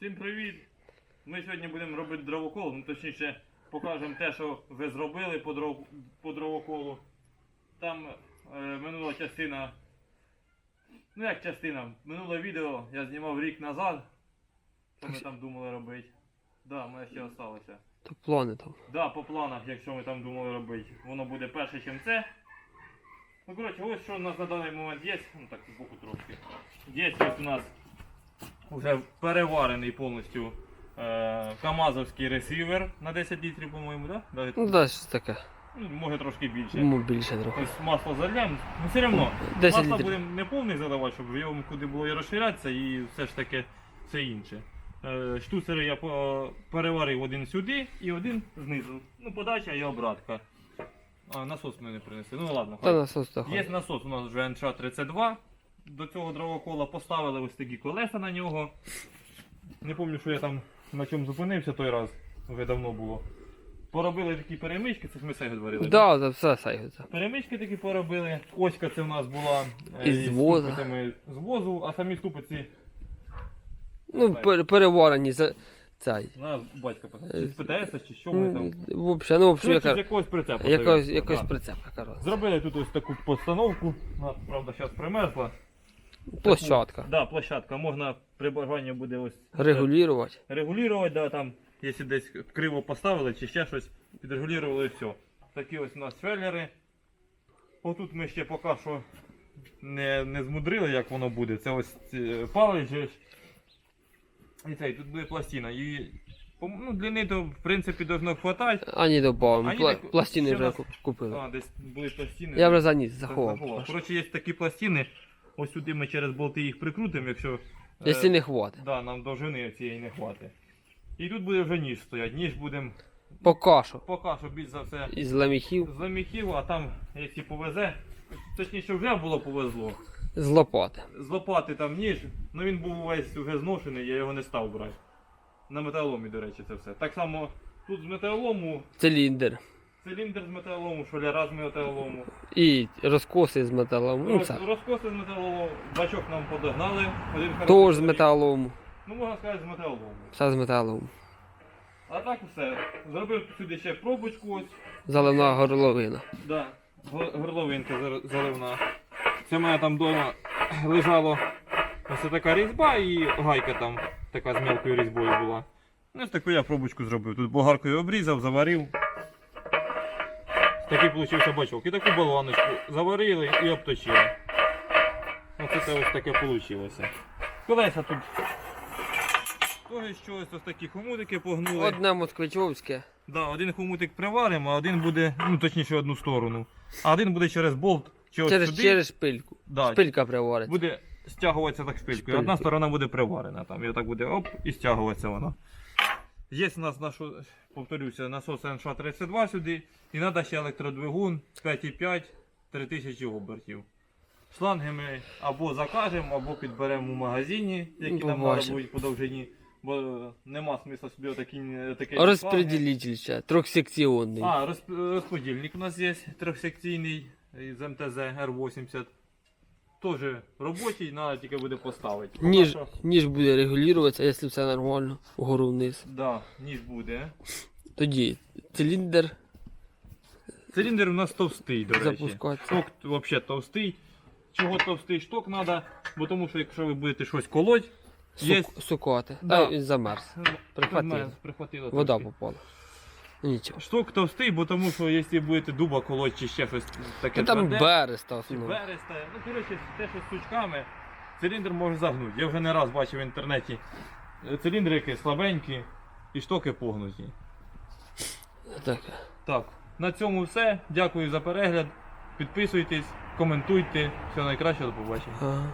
Всім привіт! Ми сьогодні будемо робити дровокол, ну точніше покажемо те, що ви зробили по, дров... по дровоколу. Там е, минула частина. Ну як частина? Минуле відео я знімав рік назад. Що ми там думали робити. Да, мене ще залишилося. То плани там. Да, по планах, якщо ми там думали робити, воно буде перше, ніж це. Ну, коротше, ось що у нас на даний момент є, ну так, збоку трошки. Є ось у нас вже переварений повністю е, камазовський ресівер на 10 літрів, по-моєму, да? Да? Ну да, щось таке. Ну, може трошки більше. Йому більше трохи. Ось масло зальємо, ну все одно. 10 Масло літрів. будемо не повний заливати, щоб його куди було і розширятися, і все ж таки все інше. Е, Штуцери я по- переварив один сюди і один знизу. Ну, подача і обратка. А, насос ми не принесли. Ну ладно. Та хай. насос так. Є насос у нас вже НШ-32. До цього дровокола поставили ось такі колеса на нього. Не пам'ятаю, що я там на чому зупинився той раз, вже давно було. Поробили такі перемички, це ж ми все говорили. Да, за все сайгується. Перемички такі поробили. Оська це в нас була е, Із возу. ступицями з возу, а самі ступиці Ну, пер- переварені за цей. на батька Е, чи з ПТС, чи що ми там. Взагалі, ну, взагалі, з яка, якогось прицепу. якось, завезли, якось да. прицепка, коротше. Зробили тут ось таку постановку. Вона, правда, зараз примерзла. Площадка. Да, площадка. Можна при бажанні буде ось Регулювати. регулювати, да, там, якщо десь криво поставили чи ще щось, підрегулювали і все. Такі ось у нас швеллери. Отут ми ще поки що не, не змудрили, як воно буде. Це ось ці палець. І цей, тут буде пластина. І ну, длини то в принципі должно хватати. Ані добавимо. Ані Пла- так- пластини вже куп- купили. А, десь були пластини. Я вже заніс, заховав. Коротше, є такі пластини. Ось сюди ми через болти їх прикрутимо, якщо. е, Якщо не хватить. Да, нам довжини цієї не хватить. І тут буде вже ніж стоять. Ніж будемо Поки що. поки що більш за все Із ламіхів, з ломіхів, а там, якщо повезе, точніше вже було повезло. з лопати. З лопати там ніж, ну він був увесь вже зношений, я його не став брати. На металоломі, до речі, це все. Так само тут з металолому, Циліндр. Циліндр з металолому, шоляра з металолому. І розкоси з металом. Ну, Роз- це. Розкоси з металолому, бачок нам подогнали. Один Тож з металом. Ну можна сказати з металолому. Все з металом. А так все. Зробив сюди ще пробочку ось. Заливна горловина. Да, гор- горловинка зар- заливна. Це в мене там вдома лежало ось така різьба і гайка там така з мелкою різьбою була. Ну, ось таку я пробочку зробив. Тут болгаркою обрізав, заварив. Такий получився бачок. І таку болваночку заварили і обточили. Оце це ось таке вийшло. Колеса тут. Того щось ось такі хомутики погнули. Одне москвичовське. Да, один хомутик приваримо, а один буде, ну точніше одну сторону. А один буде через болт чи ось Через, сюди. через шпильку. Да, Шпилька привариться. Буде стягуватися так шпилькою. Шпилькою. Одна сторона буде приварена там. І отак буде оп і стягуватися воно. Є у нас наш, повторюся, насос НШ-32 сюди. І треба ще електродвигун 5,5 3000 обертів. Шланги ми або закажемо, або підберемо в магазині, які нам треба будуть по довжині. Бо е, нема смисла собі отакі, такі Розпределитель ще, трьохсекціонний. а, розп- розподільник у нас є трьохсекційний із МТЗ R80. Теж робочий, треба тільки буде поставити. Ніж, ніж буде регулюватися, якщо все нормально, вгору вниз. Да, ніж буде. Тоді циліндр Циліндр у нас товстий, до речі. запускати. Шток взагалі товстий. Чого товстий шток треба? Бо тому що якщо ви будете щось колоть, є. Сук, сукати. Да. Та він замерз. Прихватило. Прихватило Вода трошки. попала. Ну, Нічого. Шток товстий, бо тому що якщо будете дуба колоть чи ще щось таке Та там тверде, берест чи ну. береста. Ну, коротше, те, що з сучками, циліндр може загнути. Я вже не раз бачив в інтернеті е, циліндрики слабенькі і штоки погнуті. Так. Так, на цьому все. Дякую за перегляд. Підписуйтесь, коментуйте. Все найкраще, до побачення. Ага.